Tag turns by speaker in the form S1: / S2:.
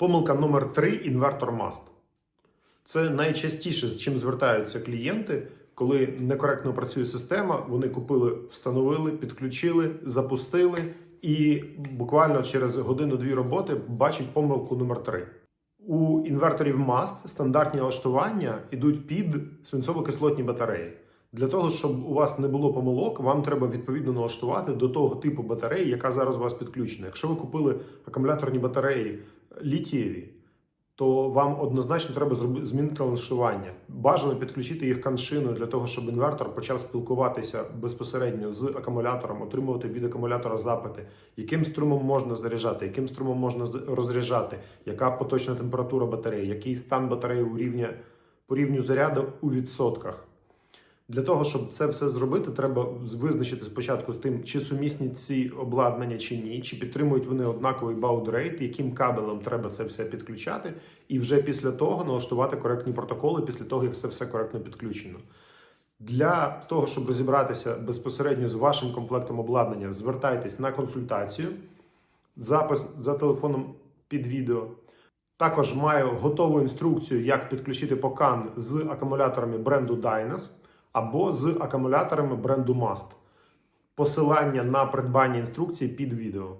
S1: Помилка номер 3 інвертор маст. Це найчастіше, з чим звертаються клієнти, коли некоректно працює система. Вони купили, встановили, підключили, запустили, і буквально через годину-дві роботи бачать помилку номер 3. У інверторів маст стандартні налаштування йдуть під свинцово-кислотні батареї. Для того, щоб у вас не було помилок, вам треба відповідно налаштувати до того типу батареї, яка зараз у вас підключена. Якщо ви купили акумуляторні батареї літієві, то вам однозначно треба зроби- змінити налаштування. Бажано підключити їх каншиною для того, щоб інвертор почав спілкуватися безпосередньо з акумулятором, отримувати від акумулятора запити, яким струмом можна заряджати, яким струмом можна розряджати, яка поточна температура батареї, який стан батареї у рівня, по рівню заряду у відсотках. Для того, щоб це все зробити, треба визначити спочатку з тим, чи сумісні ці обладнання чи ні, чи підтримують вони однаковий баудрейт, яким кабелем треба це все підключати, і вже після того налаштувати коректні протоколи після того, як це все коректно підключено. Для того, щоб розібратися безпосередньо з вашим комплектом обладнання, звертайтесь на консультацію, запис за телефоном під відео. Також маю готову інструкцію, як підключити покан з акумуляторами бренду Dynas або з акумуляторами бренду Mast. Посилання на придбання інструкції під відео.